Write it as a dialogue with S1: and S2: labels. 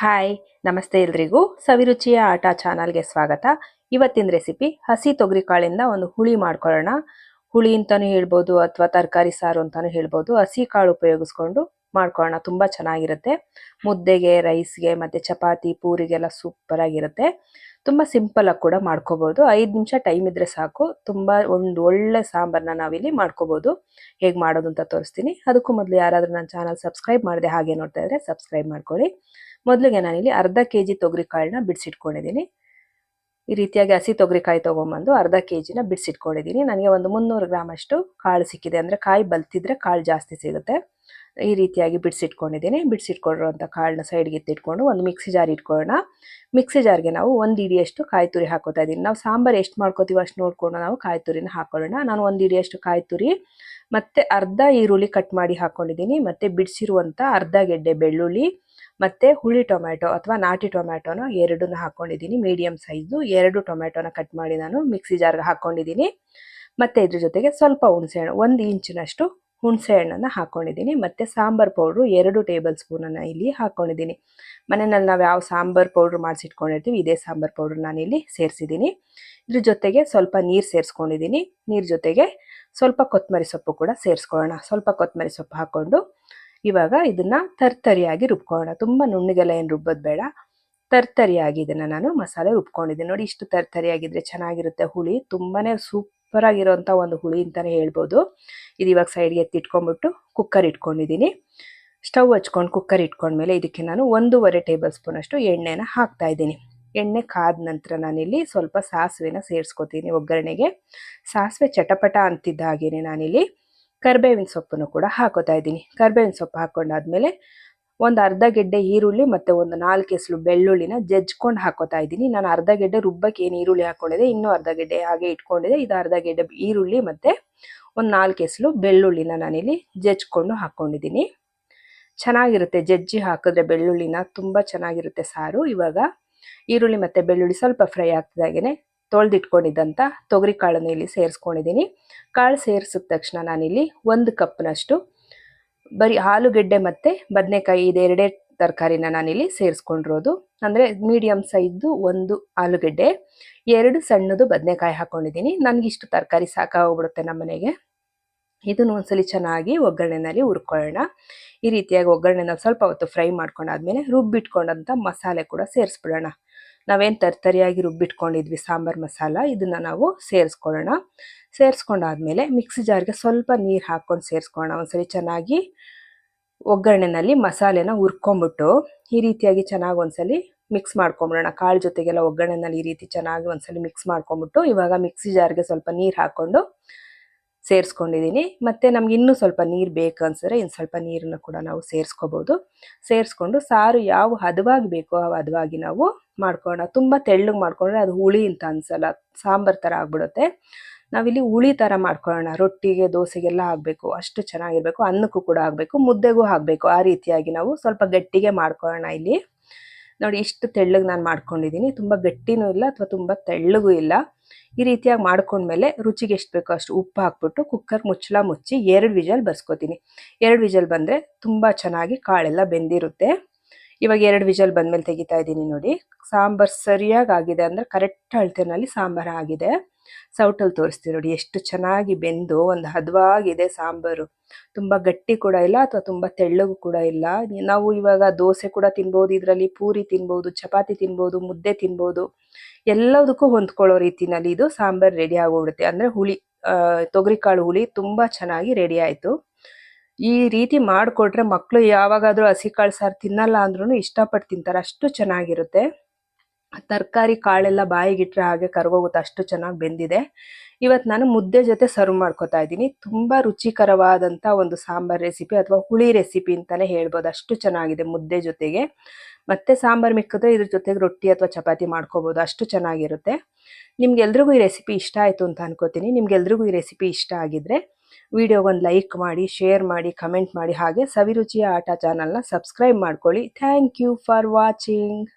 S1: Hi ನಮಸ್ತೆ ಎಲ್ರಿಗೂ. ಸವಿರುಚಿಯ ಆಟ ಚಾನಲ್ಗೆ ಸ್ವಾಗತ. ಇವತ್ತಿನ ರೆಸಿಪಿ ಹಸಿ ತೊಗರಿಕಾಳಿಂದ ಒಂದು ಹುಳಿ ಮಾಡ್ಕೊಳ್ಳೋಣ. ಹುಳಿ ಅಂತಲೂ ಹೇಳ್ಬೋದು ಅಥವಾ ತರಕಾರಿ ಸಾರು ಅಂತಲೂ ಹೇಳ್ಬೋದು. ಹಸಿ ಕಾಳು ಉಪಯೋಗಿಸ್ಕೊಂಡು ಮಾಡ್ಕೊಳ್ಳೋಣ. ತುಂಬ ಚೆನ್ನಾಗಿರುತ್ತೆ. ಮುದ್ದೆಗೆ, ರೈಸ್ಗೆ, ಮತ್ತು ಚಪಾತಿ, ಪೂರಿಗೆಲ್ಲ ಸೂಪರ್ ಆಗಿರುತ್ತೆ ತುಂಬ ಸಿಂಪಲ್ ಆಗಿ ಕೂಡ ಮಾಡ್ಕೋಬೋದು. ಐದು ನಿಮಿಷ ಟೈಮ್ ಇದ್ದರೆ ಸಾಕು. ತುಂಬ ಒಂದು ಒಳ್ಳೆ ಸಾಂಬಾರನ್ನ ನಾವಿಲ್ಲಿ ಮಾಡ್ಕೋಬೋದು. ಹೇಗೆ ಮಾಡೋದು ಅಂತ ತೋರಿಸ್ತೀನಿ. ಅದಕ್ಕೂ ಮೊದಲು ಯಾರಾದರೂ ನನ್ನ ಚಾನಲ್ ಸಬ್ಸ್ಕ್ರೈಬ್ ಮಾಡಿದೆ ಹಾಗೆ ನೋಡ್ತಾ ಇದ್ರೆ ಸಬ್ಸ್ಕ್ರೈಬ್ ಮಾಡ್ಕೊಳ್ಳಿ. ಮೊದಲಿಗೆ ನಾನಿಲ್ಲಿ ಅರ್ಧ ಕೆ ಜಿ ತೊಗರಿಕಾಳನ್ನ ಬಿಡಿಸಿಟ್ಕೊಂಡಿದ್ದೀನಿ. ಈ ರೀತಿಯಾಗಿ ಹಸಿ ತೊಗರಿಕಾಯಿ ತೊಗೊಂಬಂದು ಅರ್ಧ ಕೆ ಜಿನ ಬಿಡಿಸಿಟ್ಕೊಂಡಿದ್ದೀನಿ. ನನಗೆ ಒಂದು ಮುನ್ನೂರು ಗ್ರಾಮ್ ಅಷ್ಟು ಕಾಳು ಸಿಕ್ಕಿದೆ. ಅಂದರೆ ಕಾಯಿ ಬಲ್ತಿದ್ರೆ ಕಾಳು ಜಾಸ್ತಿ ಸಿಗುತ್ತೆ. ಈ ರೀತಿಯಾಗಿ ಬಿಡಿಸಿಟ್ಕೊಂಡಿದ್ದೀನಿ. ಬಿಡಿಸಿಟ್ಕೊಂಡಿರುವಂಥ ಕಾಳನ್ನ ಸೈಡ್ಗೆ ಎತ್ತಿಟ್ಕೊಂಡು ಒಂದು ಮಿಕ್ಸಿ ಜಾರ್ ಇಟ್ಕೊಳ್ಳೋಣ. ಮಿಕ್ಸಿ ಜಾರ್ಗೆ ನಾವು ಒಂದು ಇಡಿಯಷ್ಟು ಕಾಯಿ ತುರಿ ಹಾಕೋತಾ ಇದ್ದೀನಿ. ನಾವು ಸಾಂಬಾರು ಎಷ್ಟು ಮಾಡ್ಕೋತೀವಿ ಅಷ್ಟು ನೋಡಿಕೊಂಡು ನಾವು ಕಾಯಿ ತುರಿನ ಹಾಕೊಳ್ಳೋಣ. ನಾನು ಒಂದು ಇಡಿಯಷ್ಟು ಕಾಯಿ ತುರಿ, ಮತ್ತು ಅರ್ಧ ಈರುಳ್ಳಿ ಕಟ್ ಮಾಡಿ ಹಾಕ್ಕೊಂಡಿದ್ದೀನಿ ಮತ್ತು ಬಿಡಿಸಿರುವಂಥ ಅರ್ಧ ಗೆಡ್ಡೆ ಬೆಳ್ಳುಳ್ಳಿ ಮತ್ತೆ ಹುಳಿ ಟೊಮ್ಯಾಟೊ ಅಥವಾ ನಾಟಿ ಟೊಮ್ಯಾಟೊನ ಎರಡನ್ನ ಹಾಕೊಂಡಿದ್ದೀನಿ ಮೀಡಿಯಂ ಸೈಜು ಎರಡು ಟೊಮ್ಯಾಟೊನ ಕಟ್ ಮಾಡಿ ನಾನು ಮಿಕ್ಸಿ ಜಾರ್ಗೆ ಹಾಕೊಂಡಿದ್ದೀನಿ. ಮತ್ತೆ ಇದ್ರ ಜೊತೆಗೆ ಸ್ವಲ್ಪ ಹುಣಸೆಹಣ್ಣು ಒಂದು ಇಂಚಿನಷ್ಟು ಹುಣಸೆ ಹಣ್ಣನ್ನು ಹಾಕೊಂಡಿದ್ದೀನಿ. ಮತ್ತೆ ಸಾಂಬಾರ್ ಪೌಡ್ರು ಎರಡು ಟೇಬಲ್ ಸ್ಪೂನನ್ನು ಇಲ್ಲಿ ಹಾಕೊಂಡಿದ್ದೀನಿ. ಮನೆಯಲ್ಲಿ ನಾವು ಯಾವ ಸಾಂಬಾರ್ ಪೌಡ್ರ್ ಮಾಡಿಸಿಟ್ಕೊಂಡಿರ್ತೀವಿ, ಇದೇ ಸಾಂಬಾರ್ ಪೌಡ್ರ್ ನಾನು ಇಲ್ಲಿ ಸೇರಿಸಿದ್ದೀನಿ. ಇದ್ರ ಜೊತೆಗೆ ಸ್ವಲ್ಪ ನೀರು ಸೇರಿಸ್ಕೊಂಡಿದ್ದೀನಿ. ನೀರು ಜೊತೆಗೆ ಸ್ವಲ್ಪ ಕೊತ್ತಂಬರಿ ಸೊಪ್ಪು ಕೂಡ ಸೇರಿಸ್ಕೊಳ್ಳೋಣ. ಸ್ವಲ್ಪ ಕೊತ್ತಂಬರಿ ಸೊಪ್ಪು ಹಾಕ್ಕೊಂಡು ಇವಾಗ ಇದನ್ನ ತರ್ತರಿಯಾಗಿ ರುಬ್ಕೊಳ್ಳೋಣ. ತುಂಬ ನುಣ್ಣಗೆಲ್ಲ ಏನು ರುಬ್ಬೋದು ಬೇಡ. ತರ್ತರಿಯಾಗಿ ಇದನ್ನ ನಾನು ಮಸಾಲೆ ರುಬ್ಕೊಂಡಿದ್ದೀನಿ. ನೋಡಿ ಇಷ್ಟು ತರ್ತರಿಯಾಗಿದ್ರೆ ಚೆನ್ನಾಗಿರುತ್ತೆ ಹುಳಿ. ತುಂಬಾನೇ ಸೂಪರ್ ಆಗಿರೋಂಥ ಒಂದು ಹುಳಿ ಅಂತಲೇ ಹೇಳ್ಬೋದು. ಇದು ಇವಾಗ ಸೈಡ್ಗೆ ಎತ್ತಿಟ್ಕೊಂಡ್ಬಿಟ್ಟು ಕುಕ್ಕರ್ ಇಟ್ಕೊಂಡಿದ್ದೀನಿ. ಸ್ಟವ್ ಹಚ್ಕೊಂಡು ಕುಕ್ಕರ್ ಇಟ್ಕೊಂಡ್ಮೇಲೆ ಇದಕ್ಕೆ ನಾನು ಒಂದೂವರೆ ಟೇಬಲ್ ಸ್ಪೂನ್ ಅಷ್ಟು ಎಣ್ಣೆನ ಹಾಕ್ತಾ ಇದ್ದೀನಿ. ಎಣ್ಣೆ ಕಾದ ನಂತರ ನಾನಿಲ್ಲಿ ಸ್ವಲ್ಪ ಸಾಸಿವೆನ ಸೇರಿಸ್ಕೋತೀನಿ ಒಗ್ಗರಣೆಗೆ. ಸಾಸಿವೆ ಚಟಪಟ ಅಂತಿದ್ದ ಹಾಗೇನೆ ನಾನಿಲ್ಲಿ. ಕರ್ಬೇವಿನ ಸೊಪ್ಪನ್ನು ಕೂಡ ಹಾಕೋತಾ ಇದ್ದೀನಿ. ಕರ್ಬೇವಿನ ಸೊಪ್ಪು ಹಾಕೊಂಡಾದ್ಮೇಲೆ ಒಂದು ಅರ್ಧ ಗೆಡ್ಡೆ ಈರುಳ್ಳಿ ಮತ್ತು ಒಂದು ನಾಲ್ಕು ಎಸಳು ಬೆಳ್ಳುಳ್ಳಿನ ಜಜ್ಕೊಂಡು ಹಾಕೋತಾ ಇದ್ದೀನಿ. ನಾನು ಅರ್ಧ ಗೆಡ್ಡೆ ರುಬ್ಬಕ್ಕೆ ಏನು ಈರುಳ್ಳಿ ಹಾಕ್ಕೊಂಡಿದೆ ಇನ್ನೂ ಅರ್ಧ ಗೆಡ್ಡೆ ಹಾಗೆ ಇಟ್ಕೊಂಡಿದೆ. ಇದು ಅರ್ಧ ಗೆಡ್ಡೆ ಈರುಳ್ಳಿ ಮತ್ತು ಒಂದು ನಾಲ್ಕು ಎಸಳು ಬೆಳ್ಳುಳ್ಳಿನ ನಾನಿಲ್ಲಿ ಜಜ್ಕೊಂಡು ಹಾಕ್ಕೊಂಡಿದ್ದೀನಿ ಚೆನ್ನಾಗಿರುತ್ತೆ ಜಜ್ಜಿ ಹಾಕಿದ್ರೆ ಬೆಳ್ಳುಳ್ಳಿನ, ತುಂಬ ಚೆನ್ನಾಗಿರುತ್ತೆ ಸಾರು. ಇವಾಗ ಈರುಳ್ಳಿ ಮತ್ತು ಬೆಳ್ಳುಳ್ಳಿ ಸ್ವಲ್ಪ ಫ್ರೈ ಆಗ್ತಿದಾಗೇನೆ ತೊಳೆದಿಟ್ಕೊಂಡಿದ್ದಂಥ ತೊಗರಿ ಕಾಳನ್ನು ಇಲ್ಲಿ ಸೇರಿಸ್ಕೊಂಡಿದ್ದೀನಿ. ಕಾಳು ಸೇರಿಸಿದ ತಕ್ಷಣ ನಾನಿಲ್ಲಿ ಒಂದು ಕಪ್ನಷ್ಟು ಬರೀ ಆಲೂಗೆಡ್ಡೆ ಮತ್ತು ಬದನೆಕಾಯಿ ಇದೆರಡೇ ತರಕಾರಿನ ನಾನಿಲ್ಲಿ ಸೇರಿಸ್ಕೊಂಡಿರೋದು. ಅಂದರೆ ಮೀಡಿಯಮ್ ಸೈಜ್ದು ಒಂದು ಆಲೂಗೆಡ್ಡೆ, ಎರಡು ಸಣ್ಣದು ಬದನೆಕಾಯಿ ಹಾಕ್ಕೊಂಡಿದ್ದೀನಿ ನನಗಿಷ್ಟು ತರಕಾರಿ ಸಾಕಾಗೋಗ್ಬಿಡುತ್ತೆ ನಮ್ಮ ಮನೆಗೆ. ಇದನ್ನು ಒಂದ್ಸಲಿ ಚೆನ್ನಾಗಿ ಒಗ್ಗರಣೆನಲ್ಲಿ ಹುರ್ಕೊಳ್ಳೋಣ. ಈ ರೀತಿಯಾಗಿ ಒಗ್ಗರಣೆನ ಸ್ವಲ್ಪ ಹೊತ್ತು ಫ್ರೈ ಮಾಡ್ಕೊಂಡಾದ್ಮೇಲೆ ರುಬ್ಬಿಟ್ಕೊಂಡಂಥ ಮಸಾಲೆ ಕೂಡ ಸೇರಿಸ್ಬಿಡೋಣ. ನಾವೇನು ತರ್ತರಿಯಾಗಿ ರುಬ್ಬಿಟ್ಕೊಂಡಿದ್ವಿ ಸಾಂಬಾರ್ ಮಸಾಲ, ಇದನ್ನು ನಾವು ಸೇರಿಸ್ಕೊಳ್ಳೋಣ. ಸೇರಿಸ್ಕೊಂಡಾದ್ಮೇಲೆ ಮಿಕ್ಸಿ ಜಾರ್ಗೆ ಸ್ವಲ್ಪ ನೀರು ಹಾಕ್ಕೊಂಡು ಸೇರಿಸ್ಕೊಳ್ಳೋಣ. ಒಂದ್ಸರಿ ಚೆನ್ನಾಗಿ ಒಗ್ಗರಣೆನಲ್ಲಿ ಮಸಾಲೆನ ಹುರ್ಕೊಂಬಿಟ್ಟು ಈ ರೀತಿಯಾಗಿ ಚೆನ್ನಾಗಿ ಒಂದ್ಸಲಿ ಮಿಕ್ಸ್ ಮಾಡ್ಕೊಂಬಿಡೋಣ. ಕಾಳು ಜೊತೆಗೆಲ್ಲ ಒಗ್ಗರಣೆನಲ್ಲಿ ಈ ರೀತಿ ಚೆನ್ನಾಗಿ ಒಂದ್ಸಲಿ ಮಿಕ್ಸ್ ಮಾಡ್ಕೊಂಬಿಟ್ಟು ಇವಾಗ ಮಿಕ್ಸಿ ಜಾರ್ಗೆ ಸ್ವಲ್ಪ ನೀರು ಹಾಕ್ಕೊಂಡು ಸೇರಿಸ್ಕೊಂಡಿದ್ದೀನಿ. ಮತ್ತು ನಮ್ಗೆ ಇನ್ನೂ ಸ್ವಲ್ಪ ನೀರು ಬೇಕು ಅನ್ಸಿದ್ರೆ ಇನ್ನು ಸ್ವಲ್ಪ ನೀರನ್ನು ಕೂಡ ನಾವು ಸೇರಿಸ್ಕೋಬೋದು. ಸೇರಿಸ್ಕೊಂಡು ಸಾರು ಯಾವ ಹದವಾಗಿ ಬೇಕೋ ಆ ಹದವಾಗಿ ನಾವು ಮಾಡ್ಕೊಳ್ಳೋಣ. ತುಂಬ ತೆಳ್ಳಗೆ ಮಾಡ್ಕೊಂಡ್ರೆ ಅದು ಹುಳಿ ಅಂತ ಅನ್ಸಲ್ಲ. ಸಾಂಬಾರ್ ಥರ ಆಗ್ಬಿಡುತ್ತೆ. ನಾವಿಲ್ಲಿ ಹುಳಿ ಥರ ಮಾಡ್ಕೊಳ್ಳೋಣ. ರೊಟ್ಟಿಗೆ, ದೋಸೆಗೆಲ್ಲ ಆಗಬೇಕು. ಅಷ್ಟು ಚೆನ್ನಾಗಿರಬೇಕು. ಅನ್ನಕ್ಕೂ ಕೂಡ ಆಗಬೇಕು. ಮುದ್ದೆಗೂ ಆಗಬೇಕು. ಆ ರೀತಿಯಾಗಿ ನಾವು ಸ್ವಲ್ಪ ಗಟ್ಟಿಗೆ ಮಾಡ್ಕೊಳ್ಳೋಣ ಇಲ್ಲಿ. ನೋಡಿ ಇಷ್ಟು ತೆಳ್ಳಗೆ ನಾನು ಮಾಡ್ಕೊಂಡಿದ್ದೀನಿ ತುಂಬ ಗಟ್ಟಿನೂ ಇಲ್ಲ ಅಥವಾ ತುಂಬ ತೆಳ್ಳಗೂ ಇಲ್ಲ. ಈ ರೀತಿಯಾಗಿ ಮಾಡ್ಕೊಂಡ್ಮೇಲೆ ರುಚಿಗೆ ಎಷ್ಟು ಬೇಕೋ ಅಷ್ಟು ಉಪ್ಪು ಹಾಕ್ಬಿಟ್ಟು ಕುಕ್ಕರ್ ಮುಚ್ಚಳ ಮುಚ್ಚಿ ಎರಡು ವಿಜಲ್ ಬರ್ಸ್ಕೊತೀನಿ. ಎರಡು ವಿಜಲ್ ಬಂದರೆ ತುಂಬ ಚೆನ್ನಾಗಿ ಕಾಳೆಲ್ಲ ಬೆಂದಿರುತ್ತೆ. ಇವಾಗ ಎರಡು ವಿಜಲ್ ಬಂದ್ಮೇಲೆ ತೆಗಿತಾ ಇದ್ದೀನಿ ನೋಡಿ. ಸಾಂಬಾರ್ ಸರಿಯಾಗಿ ಆಗಿದೆ ಅಂದರೆ ಕರೆಕ್ಟ್ ಅಳತೆನಲ್ಲಿ ಸಾಂಬಾರು ಆಗಿದೆ. ಸೌಟಲ್ಲಿ ತೋರಿಸ್ತೀವಿ ನೋಡಿ, ಎಷ್ಟು ಚೆನ್ನಾಗಿ ಬೆಂದು ಒಂದು ಹದವಾಗಿದೆ ಸಾಂಬಾರು. ತುಂಬ ಗಟ್ಟಿ ಕೂಡ ಇಲ್ಲ ಅಥವಾ ತುಂಬ ತೆಳ್ಳಗೂ ಕೂಡ ಇಲ್ಲ. ನಾವು ಇವಾಗ ದೋಸೆ ಕೂಡ ತಿನ್ಬೋದು, ಇದರಲ್ಲಿ ಪೂರಿ ತಿನ್ಬೋದು, ಚಪಾತಿ ತಿನ್ಬೋದು, ಮುದ್ದೆ ತಿನ್ಬೋದು. ಎಲ್ಲದಕ್ಕೂ ಹೊಂದ್ಕೊಳ್ಳೋ ರೀತಿನಲ್ಲಿ ಇದು ಸಾಂಬಾರು ರೆಡಿ ಆಗೋಗ್ಬಿಡುತ್ತೆ ಅಂದರೆ ಹುಳಿ ತೊಗರಿಕಾಳು ಹುಳಿ ತುಂಬ ಚೆನ್ನಾಗಿ ರೆಡಿ ಆಯಿತು. ಈ ರೀತಿ ಮಾಡಿಕೊಟ್ರೆ ಮಕ್ಕಳು ಯಾವಾಗಾದರೂ ಹಸಿ ಕಾಳು ಸಾರು ತಿನ್ನಲ್ಲ ಅಂದ್ರೂ ಇಷ್ಟಪಟ್ಟು ತಿಂತಾರೆ. ಅಷ್ಟು ಚೆನ್ನಾಗಿರುತ್ತೆ. ತರಕಾರಿ ಕಾಳೆಲ್ಲ ಬಾಯಿಗಿಟ್ರೆ ಹಾಗೆ ಕರ್ಗೋಗುತ್ತೆ, ಅಷ್ಟು ಚೆನ್ನಾಗಿ ಬೆಂದಿದೆ. ಇವತ್ತು ನಾನು ಮುದ್ದೆ ಜೊತೆ ಸರ್ವ್ ಮಾಡ್ಕೋತಾ ಇದ್ದೀನಿ. ತುಂಬ ರುಚಿಕರವಾದಂಥ ಒಂದು ಸಾಂಬಾರ್ ರೆಸಿಪಿ ಅಥವಾ ಹುಳಿ ರೆಸಿಪಿ ಅಂತಲೇ ಹೇಳ್ಬೋದು. ಅಷ್ಟು ಚೆನ್ನಾಗಿದೆ ಮುದ್ದೆ ಜೊತೆಗೆ. ಮತ್ತೆ ಸಾಂಬಾರು ಮಿಕ್ಕಿದ್ರೆ ಇದ್ರ ಜೊತೆಗೆ ರೊಟ್ಟಿ ಅಥವಾ ಚಪಾತಿ ಮಾಡ್ಕೋಬೋದು. ಅಷ್ಟು ಚೆನ್ನಾಗಿರುತ್ತೆ. ನಿಮ್ಗೆಲ್ರಿಗೂ ಈ ರೆಸಿಪಿ ಇಷ್ಟ ಆಯಿತು ಅಂತ ಅನ್ಕೋತೀನಿ. ನಿಮ್ಗೆಲ್ರಿಗೂ ಈ ರೆಸಿಪಿ ಇಷ್ಟ ಆಗಿದ್ರೆ ವಿಡಿಯೋಗೊಂದು ಲೈಕ್ ಮಾಡಿ ಶೇರ್ ಮಾಡಿ ಕಮೆಂಟ್ ಮಾಡಿ. ಹಾಗೆ ಸವಿರುಚಿಯ ಆಟ ಚಾನಲ್ನ ಸಬ್ಸ್ಕ್ರೈಬ್ ಮಾಡ್ಕೊಳ್ಳಿ. Thank you for watching